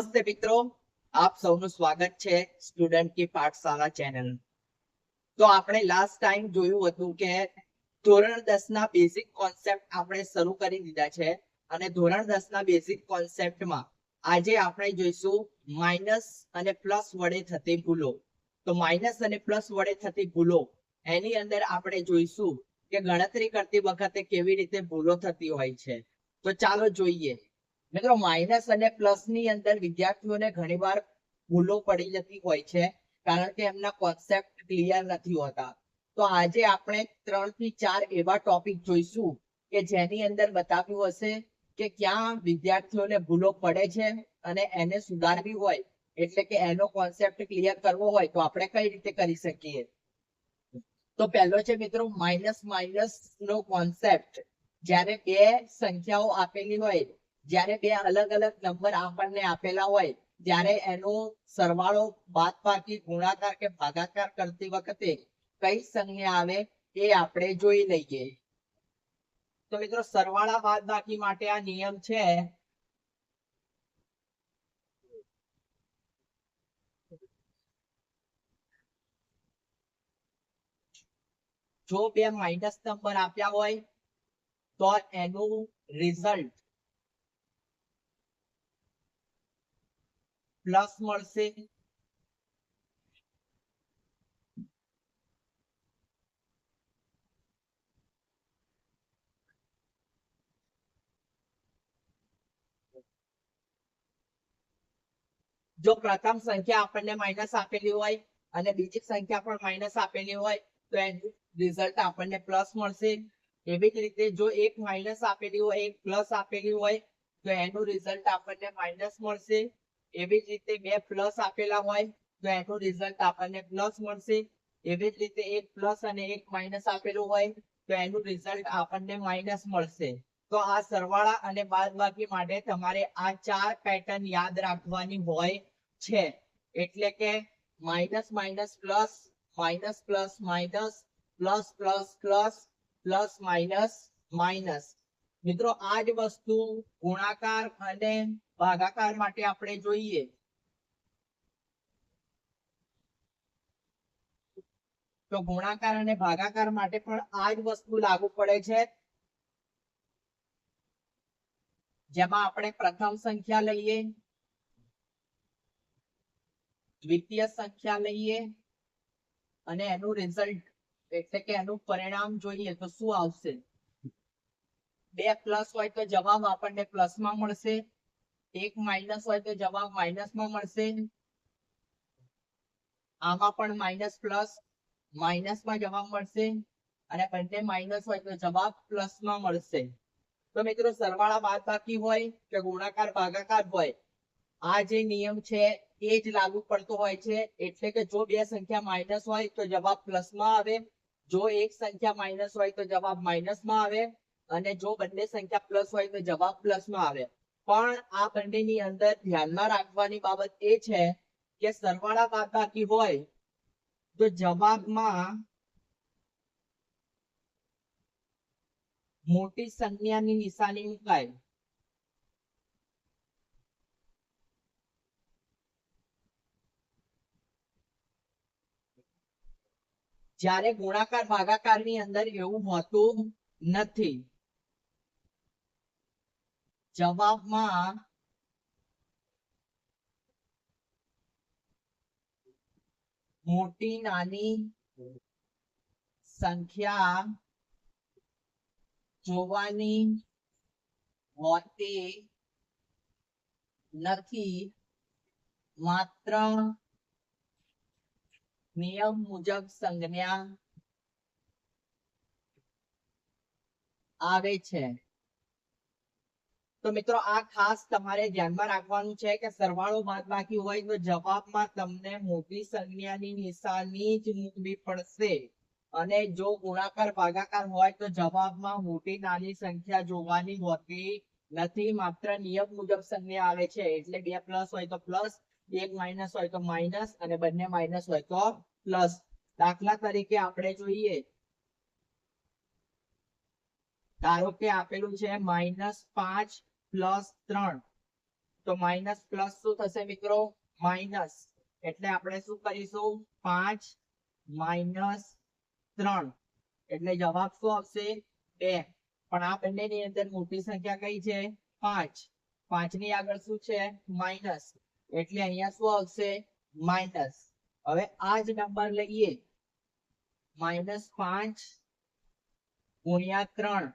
નમસ્તે મિત્રો. આપ સૌનું સ્વાગત છે સ્ટુડન્ટ કી પાઠશાળા ચેનલ. તો આપણે લાસ્ટ ટાઈમ જોયું હતું કે ધોરણ દસ ના બેઝિક કોન્સેપ્ટ આપણે શરૂ કરી દીધા છે અને ધોરણ દસ ના બેઝિક કોન્સેપ્ટમાં આજે આપણે જોઈશું માઇનસ અને પ્લસ વડે થતી ભૂલો. તો માઇનસ અને પ્લસ વડે થતી ભૂલો, એની અંદર આપણે જોઈશું કે ગણતરી કરતી વખતે કેવી રીતે ભૂલો થતી હોય છે. તો ચાલો જોઈએ. મિત્રો માઇનસ અને પ્લસની અંદર વિદ્યાર્થીઓને ઘણીવાર ભૂલો પડી જતી હોય છે, કારણ કે એમના કોન્સેપ્ટ ક્લિયર નથી હોતા. તો આજે આપણે ત્રણથી ચાર એવા ટોપિક જોઈશું કે જેની અંદર બતાવ્યું હશે કે ક્યાં વિદ્યાર્થીઓને ભૂલો પડે છે અને એને સુધારવી હોય, એટલે કે એનો કોન્સેપ્ટ ક્લિયર કરવો હોય, તો આપણે કઈ રીતે કરી શકીએ? તો પહેલો છે મિત્રો માઇનસ માઇનસ નો કોન્સેપ્ટ જ્યારે બે સંખ્યાઓ આપેલી હોય જ્યારે બે અલગ અલગ નંબર આપણને આપેલા હોય ત્યારે એનો સરવાળો બાદબાકી ગુણાકાર કે ભાગાકાર કરતી વખતે કઈ સંજ્ઞા આવે એ આપણે જોઈ લઈએ. તો મિત્રો સરવાળા બાદબાકી માટે આ નિયમ છે, જો બે માઇનસ નંબર આપ્યા હોય, તો એનું રિઝલ્ટ પ્લસ મળશે. જો પ્રથમ સંખ્યા આપણને માઇનસ આપેલી હોય અને બીજી સંખ્યા પણ માઇનસ આપેલી હોય, તો એનું રિઝલ્ટ આપણને પ્લસ મળશે. એવી જ રીતે જો એક માઇનસ આપેલી હોય, એક પ્લસ આપેલી હોય, તો એનું રિઝલ્ટ આપણને માઇનસ મળશે. એવી જ રીતે બે પ્લસ આપેલા હોય, તો એનું રિઝલ્ટ આપણને પ્લસ મળશે. એવી જ રીતે એક પ્લસ અને એક માઇનસ આપેલું હોય, તો એનું રિઝલ્ટ આપણને માઇનસ મળશે. તો આ સરવાળા અને બાદબાકી માટે તમારે આ ચાર પેટર્ન યાદ રાખવાની હોય છે. એટલે કે minus minus plus minus plus minus plus plus plus plus minus minus મિત્રો આ જ વસ્તુ ગુણાકાર અને ભાગાકાર માટે આપણે જોઈએ. તો ગુણાકાર અને ભાગાકાર માટે પણ આ જ વસ્તુ લાગુ પડે છે. જેમાં આપણે પ્રથમ સંખ્યા લઈએ, દ્વિતીય સંખ્યા લઈએ, અને એનું રિઝલ્ટ એટલે કે એનું પરિણામ જોઈએ તો શું આવશે? બે પ્લસ હોય તો જવાબ આપણને પ્લસમાં મળશે. એક માઇનસ હોય તો જવાબ માઇનસમાં મળશે. આમાં પણ માઇનસ પ્લસ માઇનસમાં જવાબ મળશે. અને બંને માઇનસ હોય તો જવાબ પ્લસમાં મળશે. તો મિત્રો સરવાળા બાદબાકી હોય કે ગુણાકાર ભાગાકાર હોય? આ જે નિયમ છે એ જ લાગુ પડતો હોય છે. એટલે કે જો બે સંખ્યા માઇનસ હોય તો જવાબ પ્લસમાં આવે. જો એક સંખ્યા માઇનસ હોય તો જવાબ માઇનસમાં આવે. અને જો બંને સંખ્યા પ્લસ હોય તો જવાબ પ્લસમાં આવે. પણ આ બંનેની અંદર ધ્યાનમાં રાખવાની બાબત એ છે કે સરવાળા બાદબાકી હોય તો જવાબમાં મોટી સંખ્યાની નિશાની મુકાય. જ્યારે ગુણાકાર ભાગાકારની અંદર એવું હોતું નથી. જવાબમાં મોટી નાની સંખ્યા જોવાની હોતી નથી. માત્ર નિયમ મુજબ સંજ્ઞા આવે છે. તો મિત્રો, આ ખાસ તમારે ધ્યાનમાં રાખવાનું છે કે સરવાળો બાદબાકી હોય તો જવાબમાં તમને મોટી સંજ્ઞાની નિશાની જ મૂકવી પડશે. અને જો ગુણાકાર ભાગાકાર હોય તો જવાબમાં મોટી નાની સંખ્યા જોવાની હોતી નથી. માત્ર નિયમ મુજબ સંજ્ઞા આવે છે. એટલે બે પ્લસ હોય તો પ્લસ એક માઇનસ હોય તો માઇનસ અને બંને માઇનસ હોય તો પ્લસ. દાખલા તરીકે આપણે જોઈએ. ધારો કે આપેલું છે માઇનસ પાંચ પ્લસ ત્રણ. તો માઇનસ પ્લસ શું થશે મિત્રો? માઇનસ. એટલે આપણે શું કરીશું? પાંચ માઇનસ ત્રણ. એટલે જવાબ શું આવશે? બે. પણ આ બંનેની અંદર મોટી સંખ્યા કઈ છે? પાંચ. પાંચની આગળ શું છે? માઇનસ. એટલે અહીંયા શું આવશે? માઇનસ. હવે આ જ નંબર લઈએ. માઇનસ પાંચ ગુણ્યા ત્રણ.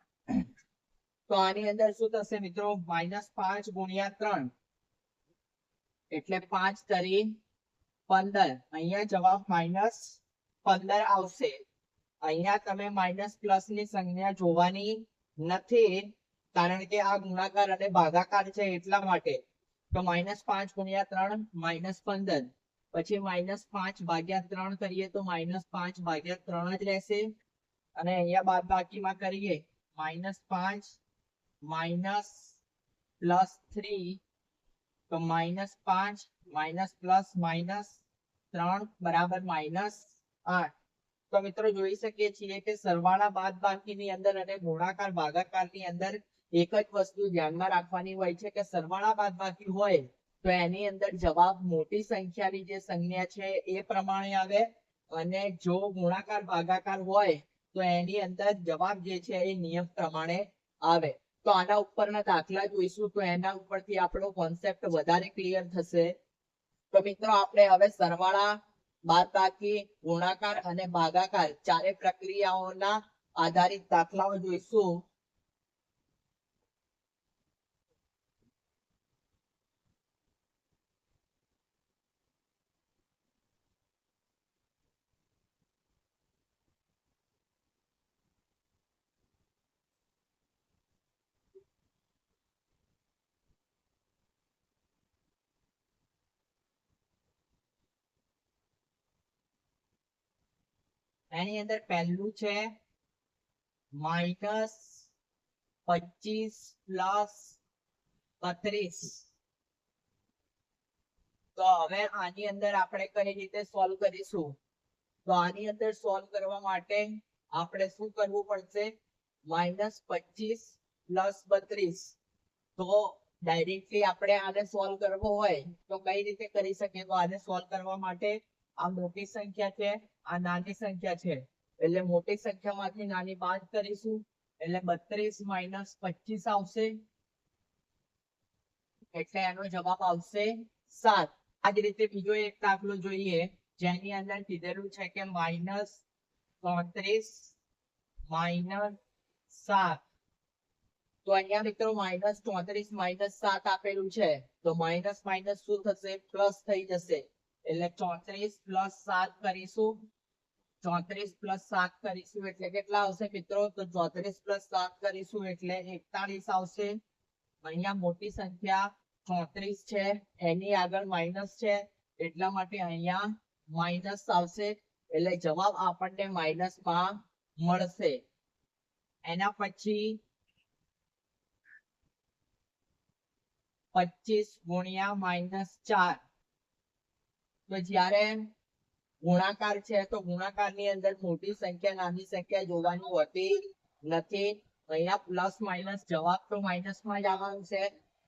તો આની અંદર શું થશે મિત્રો? માઇનસ પાંચ ગુણ્યા ત્રણ. એટલે પાંચ તરી પંદર. અહીંયા જવાબ માઇનસ પંદર આવશે. અહીંયા તમે માઇનસ પ્લસની સંજ્ઞા જોવાની નથી, કારણ કે આ ગુણાકાર અને ભાગાકાર છે એટલા માટે. તો માઇનસ પાંચ ગુણ્યા ત્રણ માઇનસ પંદર. પછી માઇનસ પાંચ ભાગ્યા ત્રણ કરીએ તો માઇનસ પાંચ ભાગ્યા ત્રણ જ રહેશે. અને અહીંયા બાદ બાકીમાં કરીએ. માઇનસ પાંચ માઇનસ પ્લસ થ્રી તો માઇનસ પાંચ માઇનસ પ્લસ માઇનસ ત્રણ, બરાબર માઇનસ આઠ. તો મિત્રો જોઈ શકીએ છીએ કે સરવાળા બાદ બાકીની અંદર અને ગુણાકાર ભાગાકારની અંદર એક જ વસ્તુ ધ્યાનમાં રાખવાની હોય છે કે સરવાળા બાદ બાકી હોય તો એની અંદર જવાબ મોટી સંખ્યાની જે સંજ્ઞા છે એ પ્રમાણે આવે અને જો ગુણાકાર ભાગાકાર હોય તો એની અંદર જવાબ જે છે એ નિયમ પ્રમાણે આવે. તો આના ઉપરના દાખલા જોઈશું તો એના ઉપરથી આપણો કોન્સેપ્ટ વધારે ક્લિયર થશે. તો મિત્રો, આપણે હવે સરવાળા બાદબાકી ગુણાકાર અને ભાગાકાર ચારે પ્રક્રિયાઓના આધારિત દાખલાઓ જોઈશું. એની અંદર પહેલું છે માઇનસ પચીસ પ્લસ બત્રીસ. તો હવે આની અંદર આપણે કઈ રીતે સોલ્વ કરીશું? તો આની અંદર સોલ્વ કરવા માટે આપણે શું કરવું પડશે? માઇનસ પચીસ પ્લસ બત્રીસ. તો ડાયરેક્ટલી આપણે આને સોલ્વ કરવો હોય તો કઈ રીતે કરી શકીએ? તો આને સોલ્વ કરવા માટે આ મોટી સંખ્યા છે, આ નાની સંખ્યા છે. એટલે મોટી સંખ્યામાંથી નાની બાદ કરીશું, એટલે બત્રીસ માઇનસ પચીસ આવશે. એટલે એનો જવાબ આવશે સાત. આ જ રીતે બીજો એક દાખલો જોઈએ, જેની અંદર કીધેલું છે કે માઇનસ ચોત્રીસ માઇનસ સાત. તો અહીંયા મિત્રો માઇનસ ચોત્રીસ માઇનસ સાત આપેલું છે. તો માઇનસ માઇનસ શું થશે? પ્લસ થઈ જશે. એટલે ચોત્રીસ પ્લસ સાત કરીશું. ચોત્રીસ પ્લસ સાત કરીશું એટલે કેટલા આવશે મિત્રો? તો ચોત્રીસ પ્લસ સાત કરીશું એટલે એકતાલીસ આવશે. અહીંયા મોટી સંખ્યા ચોત્રીસ છે. એની આગળ માઇનસ છે. એટલા માટે અહીંયા માઇનસ આવશે. એટલે જવાબ આપણને માઇનસમાં મળશે. એના પછી પચીસ ગુણ્યા માઇનસ ચાર. તો જ્યારે ગુણાકાર છે તો ગુણાકારની અંદર મોટી સંખ્યા, નાની સંખ્યા જોવાની હોતી નથી. અહીંયા પ્લસ માઇનસ જવાબ તો માઇનસમાં જ આવવાનું છે.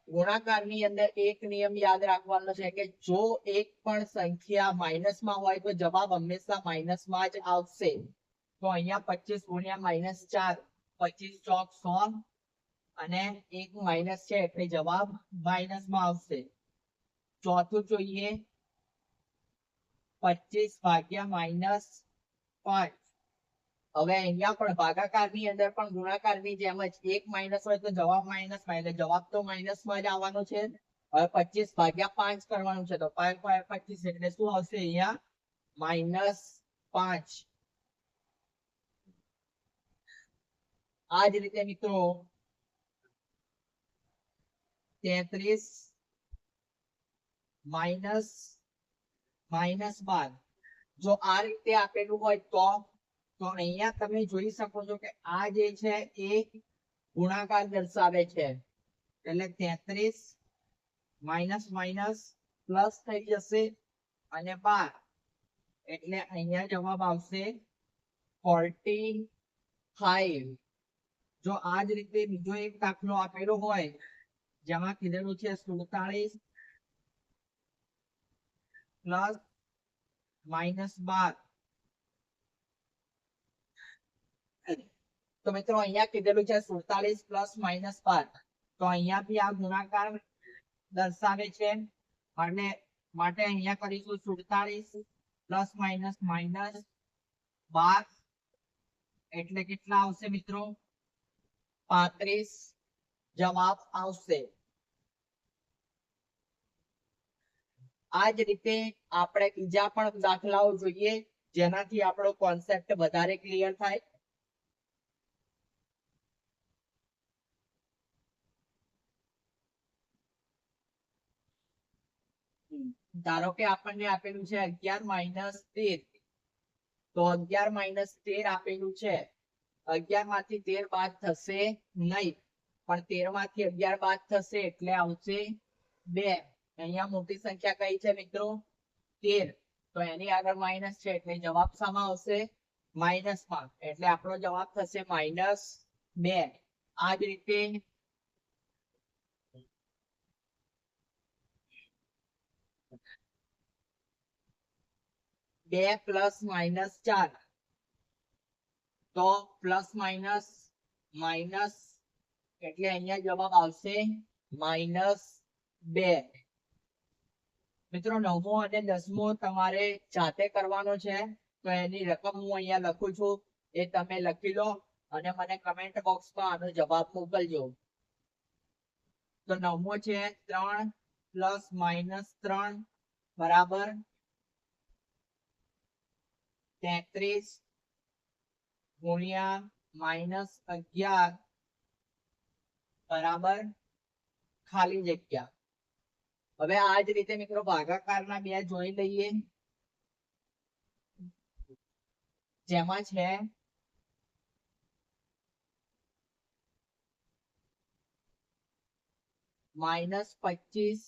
ગુણાકારની અંદર એક નિયમ યાદ રાખવાનો છે કે જો એક પણ સંખ્યા માઇનસમાં હોય તો જવાબ હંમેશા માઇનસમાં જ આવશે. તો અહીંયા પચીસ ગુણ્યા માઇનસ ચાર, પચીસ ચોક સો અને એક માઇનસ છે એટલે જવાબ માઇનસમાં આવશે. ચોથું જોઈએ પચીસ ભાગ્યા માઇનસ પાંચ હવે અહીંયા પણ ભાગાકારની અંદર પણ ગુણાકારની જેમ જ એક માઇનસ હોય તો જવાબ માઇનસ એટલે જવાબ તો માઇનસમાં જ આવવાનો છે. હવે પચીસ ભાગ્યા પાંચ કરવાનું છે તો પાંચ પાંચ પચીસ એટલે શું આવશે અહીંયા? માઇનસ પાંચ. આ જ રીતે મિત્રો તેત્રીસ માઇનસ માઇનસ બાર. જો આ રીતે આપેલું હોય તો તો અહીંયા તમે જોઈ શકો છો કે આ જે છે એ ગુણાકાર દર્શાવે છે. એટલે તેત્રીસ માઇનસ માઇનસ પ્લસ થઈ જશે અને બાર. એટલે અહીંયા જવાબ આવશે ફોર્ટી ફાઈવ. જો આ જ રીતે બીજો એક દાખલો આપેલો હોય, જેમાં કીધેલું છે સુડતાલીસ પ્લસ માઇનસ બાર. તો મિત્રો અહીંયા કીધેલું છે સુડતાલીસ પ્લસ માઇનસ બાર. તો અહીંયા બી આ ગુણાકાર દર્શાવે છે. અને માટે અહીંયા કરીશું સુડતાલીસ પ્લસ માઇનસ માઇનસ બાર. એટલે કેટલા આવશે મિત્રો? પાંત્રીસ જવાબ આવશે. આ રીતે આપણે બીજા પણ દાખલાઓ જોઈએ, જેનાથી આપણો કોન્સેપ્ટ વધારે ક્લિયર થાય. ધારો કે આપણને આપેલું છે અગિયાર માઇનસ તેર. તો અગિયાર માઇનસ તેર આપેલું છે. અગિયારમાંથી તેર બાદ થશે નહીં. પણ તેરમાંથી અગિયાર બાદ થશે એટલે આવશે બે. અહીંયા મોટી સંખ્યા કઈ છે મિત્રો? તેર. તો એની આગળ માઇનસ છે એટલે જવાબ શામાં આવશે માઇનસમાં એટલે આપણો જવાબ થશે માઇનસ બે. આ જ રીતે બે પ્લસ માઇનસ ચાર. તો પ્લસ માઇનસ માઇનસ એટલે અહીંયા જવાબ આવશે માઇનસ બે. મિત્રો, નવમો અને દસમો તમારે જાતે કરવાનો છે. તો એની રકમ હું અહીંયા લખું છું. એ તમે લખી લો અને મને કમેન્ટ બોક્સમાં આનો જવાબ મોકલજો. તો નવમો છે, ત્રણ પ્લસ માઇનસ ત્રણ, બરાબર? તેત્રીસ ગુણ્યા માઇનસ અગિયાર, બરાબર? ખાલી જગ્યા. હવે આ જ રીતે મિત્રો ભાગાકારના બે જોઈ લઈએ. જેમાં છે માઇનસ પચીસ,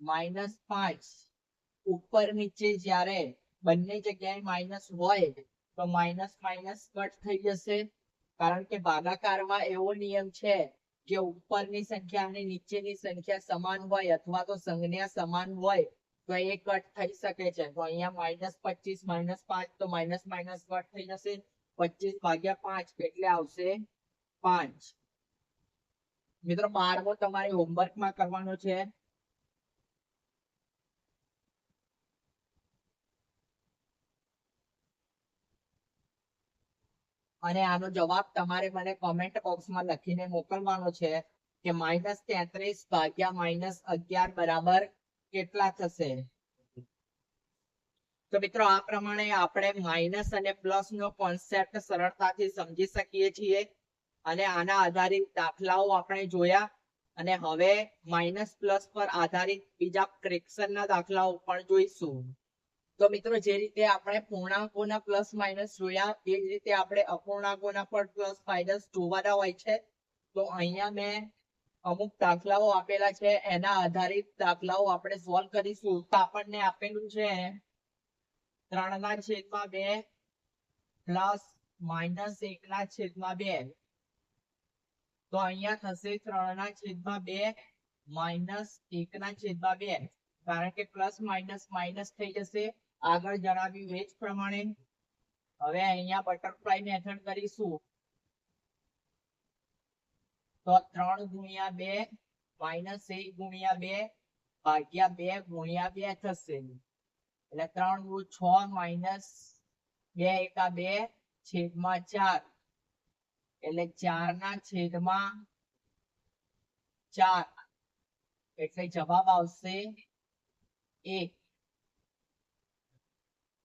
માઇનસ પાંચ. ઉપર નીચે જ્યારે બંને જગ્યાએ માઇનસ હોય તો માઇનસ માઇનસ કટ થઈ જશે. કારણ કે ભાગાકારમાં એવો નિયમ છે કે ઉપરની સંખ્યા અને નીચેની સંખ્યા સમાન હોય અથવા તો સંજ્ઞા સમાન હોય, તો એ કટ થઈ શકે છે. તો અહીંયા માઇનસ પચીસ માઇનસ પાંચ, તો માઇનસ માઇનસ કટ થઈ જશે. પચીસ ભાગ્યા પાંચ એટલે આવશે પાંચ. મિત્રો બારમો તમારે હોમવર્કમાં કરવાનો છે. અને આનો જવાબ તમારે મને કોમેન્ટ બોક્સમાં લખીને મોકલવાનો છે કે માઇનસ તેત્રીસ ભાગ્યા માઇનસ અગિયાર બરાબર કેટલા થશે? તો મિત્રો આ પ્રમાણે આપણે માઇનસ અને પ્લસ નો કોન્સેપ્ટ સરળતાથી સમજી શકીએ છીએ અને આના આધારિત દાખલાઓ આપણે જોયા અને હવે માઇનસ પ્લસ પર આધારિત બીજા ફ્રેક્શન ના દાખલાઓ પણ જોઈશું. તો મિત્રો, જે રીતે આપણે પૂર્ણાંકોના પ્લસ માઇનસ જોયા, એ જ રીતે આપણે અપૂર્ણાંકોના પણ પ્લસ માઇનસ જોવાના હોય છે. તો અહીંયા મેં અમુક દાખલાઓ આપેલા છે. એના આધારિત દાખલાઓ આપણે સોલ્વ કરીશું. તો આપણને આપેલું છે ત્રણ ના છેદમાં બે પ્લસ માઇનસ એક ના છેદમાં બે. તો અહીંયા થશે ત્રણ ના છેદમાં બે માઇનસ એક ના છેદમાં બે. કારણ કે પ્લસ માઇનસ માઇનસ થઈ જશે. આગળ જણાવ્યું એ જ પ્રમાણે હવે અહીંયા બટરફ્લાય મેથડ કરીશું. તો ત્રણ ગુણ્યા બે માઇનસ એક ગુણ્યા બે ભાગ્યા બે ગુણ્યા બે થશે. એટલે ત્રણ ગુણ છ માઇનસ બે એકા બે છેદમાં ચાર. એટલે ચાર ના છેદમાં ચાર. એટલે જવાબ આવશે એક.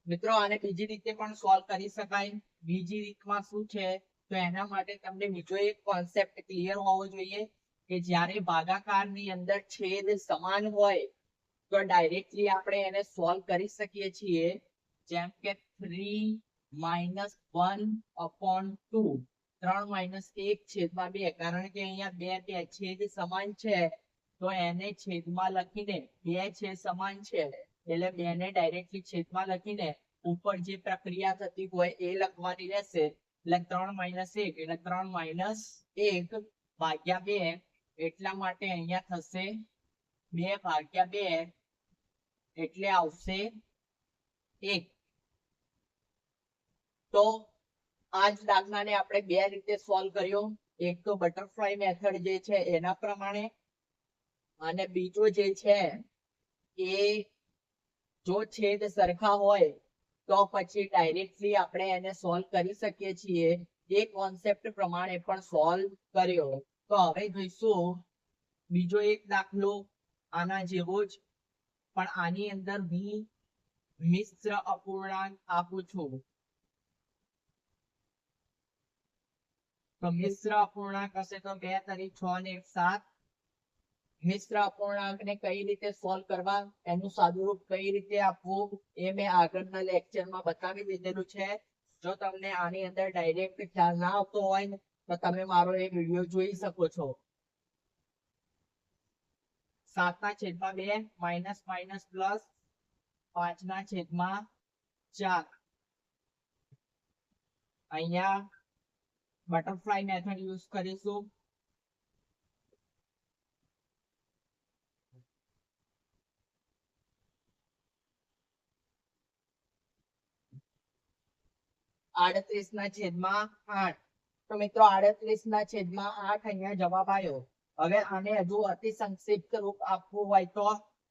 મિત્રો, આને બીજી રીતે પણ સોલ્વ કરી શકાય. બીજી રીતમાં શું છે? તો એના માટે તમને બીજો એક કોન્સેપ્ટ ક્લિયર હોવો જોઈએ કે જ્યારે ભાગાકારની અંદર છેદ સમાન હોય, તો ડાયરેક્ટલી આપણે એને સોલ્વ કરી શકીએ છીએ. જેમ કે three minus one upon two ત્રણ માઇનસ એક છેદમાં બે. કારણ કે અહીંયા બે બે છેદ સમાન છે. તો એને છેદમાં લખીને બે છેદ સમાન છે. એટલે બે ને ડાયરેક્ટલી છેદમાં લખીને ઉપર જે પ્રક્રિયા થતી હોય એ લખવાની રહેશે. એટલે ત્રણ માઇનસ એક, એટલે ત્રણ માઇનસ એક ભાગ્યા બે એટલા માટે અહીંયા થશે બે ભાગ્યા બે એટલે આવશે એક. તો આ જ દાખલાને આપણે બે રીતે સોલ્વ કર્યો. એક તો બટરફ્લાય મેથડ જે છે એના પ્રમાણે અને બીજો જે છે એ જો છેદ સરખા હોય, તો પછી ડાયરેક્ટલી આપણે એને સોલ્વ કરી શકીએ છીએ. એ કોન્સેપ્ટ પ્રમાણે પણ સોલ્વ કર્યો. તો હવે જોઈશું. બીજો એક દાખલો આના જેવો જ, પણ આની અંદર હું મિશ્ર અપૂર્ણાંક આપું છું. તો મિશ્ર અપૂર્ણાંક હશે તો બે તરી છ ને એક સાત મિશ્ર અપૂર્ણાંકને કઈ રીતે સોલ્વ કરવા, એનું સાદુરૂપ કઈ રીતે આપવું, એ મેં આગળના લેક્ચરમાં બતાવી દીધેલું છે. જો તમને આની અંદર ડાયરેક્ટ ખ્યાલ ના આવતો હોય, તો તમે મારો એ વીડિયો જોઈ શકો છો. સાતના છેદમાં બે, માઇનસ માઇનસ પ્લસ પાંચના છેદમાં ચાર. અહીંયા બટરફ્લાય મેથડ યુઝ કરીશું. આડત્રીસ ના છેદમાં આઠ. તો મિત્રો આડત્રીસ ના છેદમાં આઠ અહીંયા જવાબ આવ્યો. હવે આને હજુ અતિ સંક્ષિપ્ત રૂપ આપવું હોય તો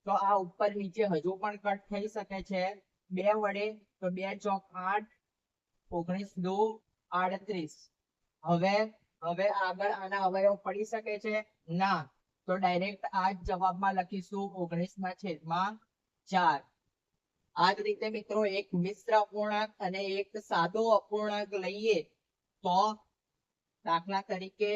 તો આ ઉપર નીચે હજુ પણ કટ થઈ શકે છે. બે વડે, તો બે ચોક આઠ, ઓગણીસ દો આડત્રીસ. હવે હવે આગળ આના અવયવ પડી શકે છે? ના. તો ડાયરેક્ટ આ જવાબમાં લખીશું ઓગણીસ ના છેદમાં ચાર. આ રીતે મિત્રો એક મિશ્ર અપૂર્ણાંક અને એક સાદો અપૂર્ણાંક લઈએ તો દાખલા તરીકે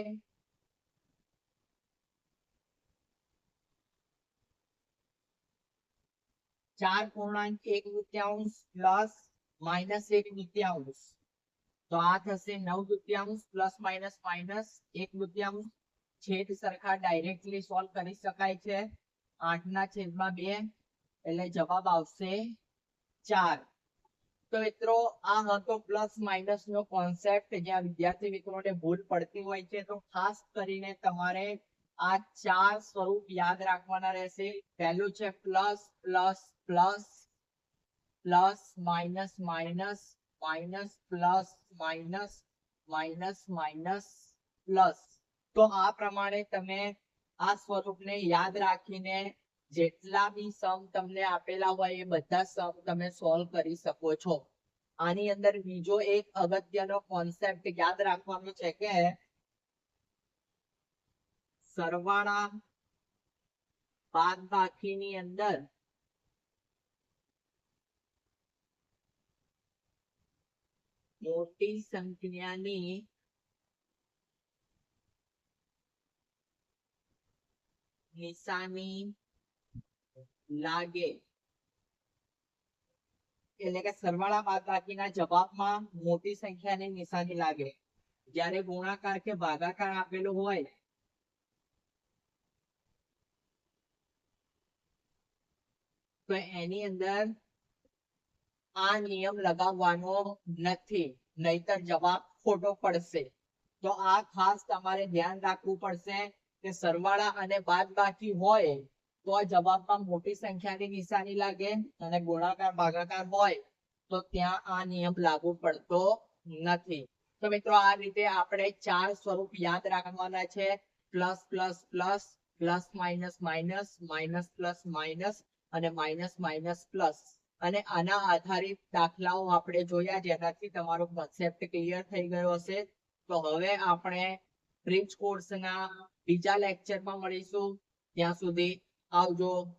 ચાર પૂર્ણાંક એક દૂત્યાંશ પ્લસ માઇનસ એક દૂત્યાંશ તો આ થશે નવ દૂત્યાંશ પ્લસ માઇનસ માઇનસ એક દૂત્યાંશ છેદ સરખા ડાયરેક્ટલી સોલ્વ કરી શકાય છે. આઠ ના છેદમાં બે એટલે જવાબ આવશે ચાર. તો મિત્રો, આ હતો પ્લસ માઇનસ નો કોન્સેપ્ટ જ્યાં વિદ્યાર્થી મિત્રોને ભૂલ પડતી હોય છે, તો ખાસ કરીને તમારે આ ચાર સ્વરૂપ યાદ રાખવાના રહેશે. પહેલું છે plus plus plus plus minus minus minus plus minus minus minus plus તો આ પ્રમાણે તમે આ સ્વરૂપને યાદ રાખીને જેટલા બી સમ તમને આપેલા હોય એ બધા સમ તમે સોલ્વ કરી શકો છો. આની અંદર બીજો એક અગત્યનો કોન્સેપ્ટ યાદ રાખવાનો છે કે સરવાળા બાદબાકીની અંદર મોટી સંખ્યાની નિશાની લાગે. એટલે કે સરવાળા બાદબાકીના જવાબમાં મોટી સંખ્યાની નિશાની લાગે. જ્યારે ગુણાકાર કે ભાગાકાર આપેલો હોય, તો એની અંદર આ નિયમ લગાવવાનો નથી. નહીતર જવાબ ખોટો પડશે. તો આ ખાસ તમારે ધ્યાન રાખવું પડશે કે સરવાળા અને બાદબાકી હોય તો જવાબમાં મોટી સંખ્યાની નિશાની લાગે અને ગુણાકાર ભાગાકાર હોય, તો ત્યાં આ નિયમ લાગુ પડતો નથી. તો મિત્રો, આ રીતે આપણે ચાર સ્વરૂપ યાદ રાખવાના છે. Plus plus plus plus, minus minus minus, plus, minus અને માઇનસ માઇનસ, પ્લસ. અને આના આધારિત દાખલાઓ આપણે જોયા જેનાથી તમારો કોન્સેપ્ટ ક્લિયર થઈ ગયો હશે. તો હવે આપણે બ્રિજ કોર્સના બીજા લેક્ચરમાં મળીશું. ત્યાં સુધી How?